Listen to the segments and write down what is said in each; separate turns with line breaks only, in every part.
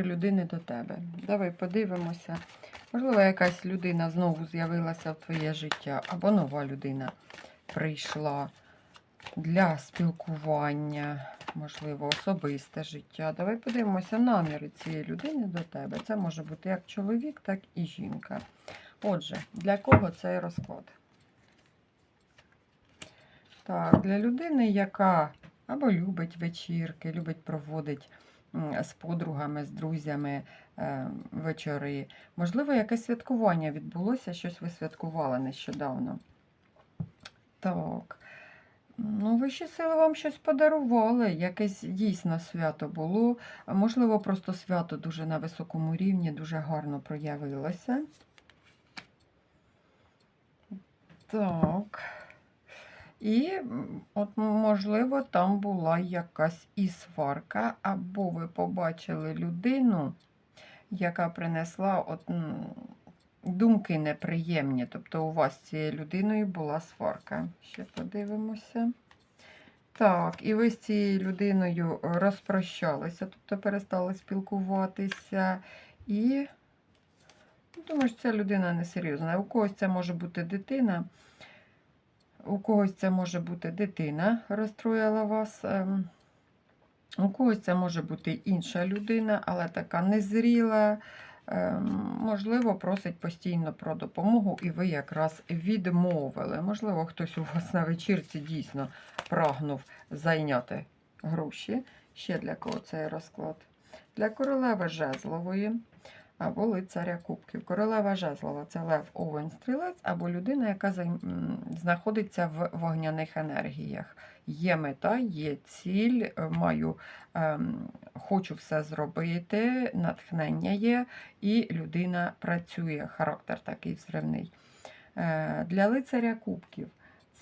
наміри людини до тебе. Давай подивимося. Можливо, якась людина знову з'явилася в твоє життя, або нова людина прийшла для спілкування, можливо, особисте життя. Давай подивимося наміри цієї людини до тебе. Це може бути як чоловік, так і жінка. Отже, для кого цей розклад? Так, для людини, яка або любить вечірки, любить проводити м, з подругами, з друзями е, вечори. Можливо, якесь святкування відбулося, щось ви святкували нещодавно. Так. Ну, вищі сили вам щось подарували, якесь дійсно свято було. Можливо, просто свято дуже на високому рівні, дуже гарно проявилося. Так. І, от, можливо, там була якась і сварка, або ви побачили людину, яка принесла от, думки неприємні. Тобто у вас з цією людиною була сварка. Ще подивимося. Так, і ви з цією людиною розпрощалися, тобто перестали спілкуватися. І думаю, що ця людина несерйозна. У когось це може бути дитина. У когось це може бути дитина, розстроїла вас. ем, У когось це може бути інша людина, але така незріла. ем, Можливо, просить постійно про допомогу, і ви якраз відмовили. Можливо, хтось у вас на вечірці дійсно прагнув зайняти гроші. Ще для кого цей розклад? Для королеви жезлової або лицаря кубків. Королева жезлова це лев овен стрілець або людина, яка знаходиться в вогняних енергіях. Є мета, є ціль, е, маю, ем, хочу все зробити, натхнення є, і людина працює, характер такий взривний. Е, Для лицаря кубків.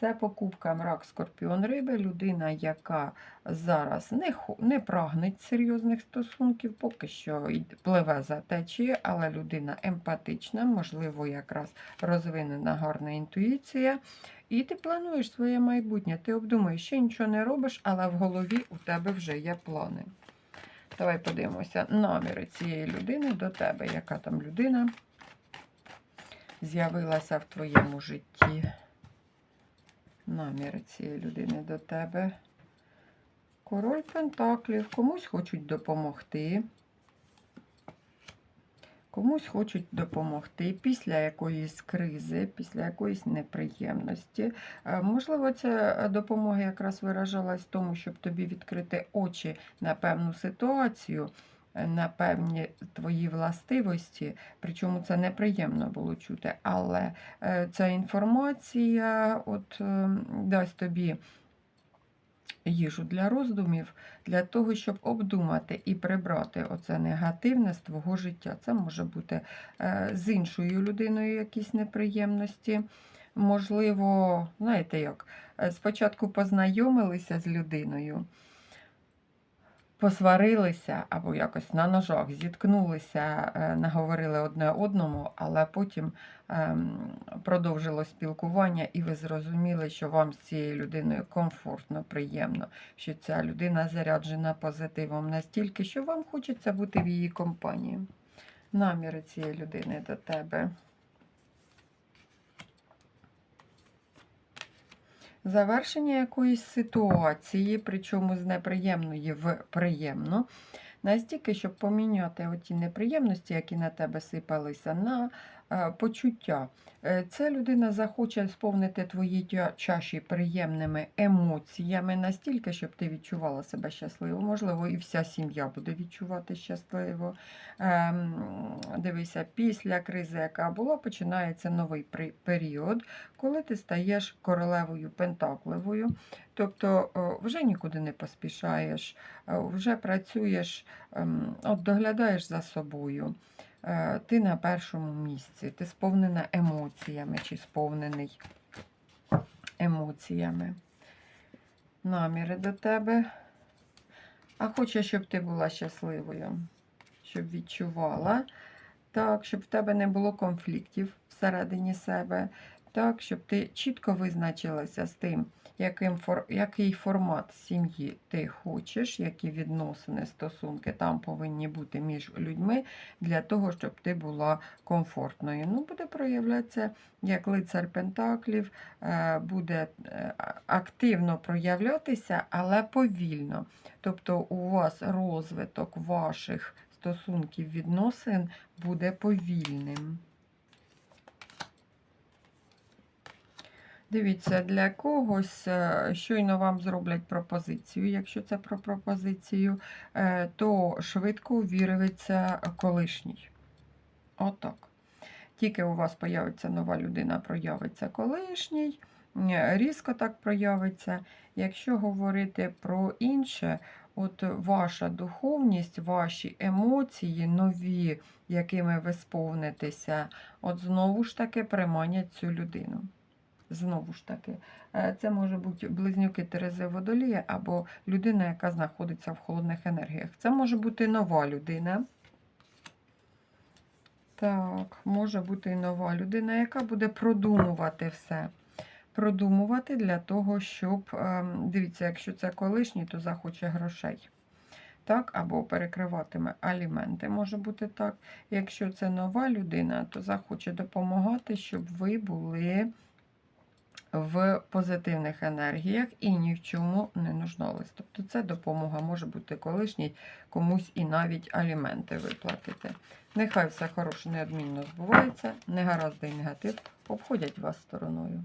Це покупка мрак Скорпіон Риби, людина, яка зараз не, не прагнеть серйозних стосунків, поки що пливе за течією, але людина емпатична, можливо, якраз розвинена гарна інтуїція. І ти плануєш своє майбутнє. Ти обдумуєш, ще нічого не робиш, але в голові у тебе вже є плани. Давай подивимося наміри цієї людини до тебе. Яка там людина з'явилася в твоєму житті? Наміри цієї людини до тебе. Король Пентаклів. Комусь хочуть допомогти. Комусь хочуть допомогти після якоїсь кризи, після якоїсь неприємності. Е, Можливо, ця допомога якраз виражалась в тому, щоб тобі відкрити очі на певну ситуацію, на певні твої властивості. Причому це неприємно було чути. Але е, ця інформація от, е, дасть тобі їжу для роздумів, для того, щоб обдумати і прибрати оце негативне з твого життя. Це може бути е, з іншою людиною якісь неприємності. Можливо, знаєте як, спочатку познайомилися з людиною, посварилися або якось на ножах зіткнулися, е, наговорили одне одному, але потім ем, продовжило спілкування, і ви зрозуміли, що вам з цією людиною комфортно, приємно, що ця людина заряджена позитивом настільки, що вам хочеться бути в її компанії. Наміри цієї людини до тебе. Завершення якоїсь ситуації, причому з неприємної в приємну, настільки, щоб поміняти оті неприємності, які на тебе сипалися, на почуття. Е, Ця людина захоче сповнити твої чаші приємними емоціями настільки, щоб ти відчувала себе щасливо. Можливо, і вся сім'я буде відчувати щасливо. Ем, Дивися, після кризи, яка була, починається новий період, коли ти стаєш королевою пентаклевою. Тобто вже нікуди не поспішаєш, е, вже працюєш, ем, от доглядаєш за собою. Е, Ти на першому місці, ти сповнена емоціями чи сповнений емоціями. Наміри до тебе. А хоче, щоб ти була щасливою, щоб відчувала, так, щоб в тебе не було конфліктів всередині себе. Так, щоб ти чітко визначилася з тим, яким який формат сім'ї ти хочеш, які відносини, стосунки там повинні бути між людьми для того, щоб ти була комфортною. Ну, буде проявлятися як лицар Пентаклів, е, буде е, активно проявлятися, але повільно. Тобто у вас розвиток ваших стосунків відносин буде повільним. Дивіться, для когось е, щойно вам зроблять пропозицію. Якщо це про пропозицію, е, то швидко увіриться колишній. Отак. Тільки у вас появиться нова людина, проявиться колишній, різко так проявиться. Якщо говорити про інше, от ваша духовність, ваші емоції нові, якими ви сповнитеся, от знову ж таки приманять цю людину. Знову ж таки, е, це може бути близнюки Терези Водолія або людина, яка знаходиться в холодних енергіях. Це може бути нова людина. Так, може бути нова людина, яка буде продумувати все. Продумувати для того, щоб, ем, дивіться, якщо це колишній, то захоче грошей. Так, або перекриватиме аліменти, може бути так. Якщо це нова людина, то захоче допомагати, щоб ви були в позитивних енергіях і ні в чому не нуждались. Тобто це допомога може бути колишній, комусь і навіть аліменти виплатити. Нехай все хороше неодмінно збувається, негаразди і негатив обходять вас стороною.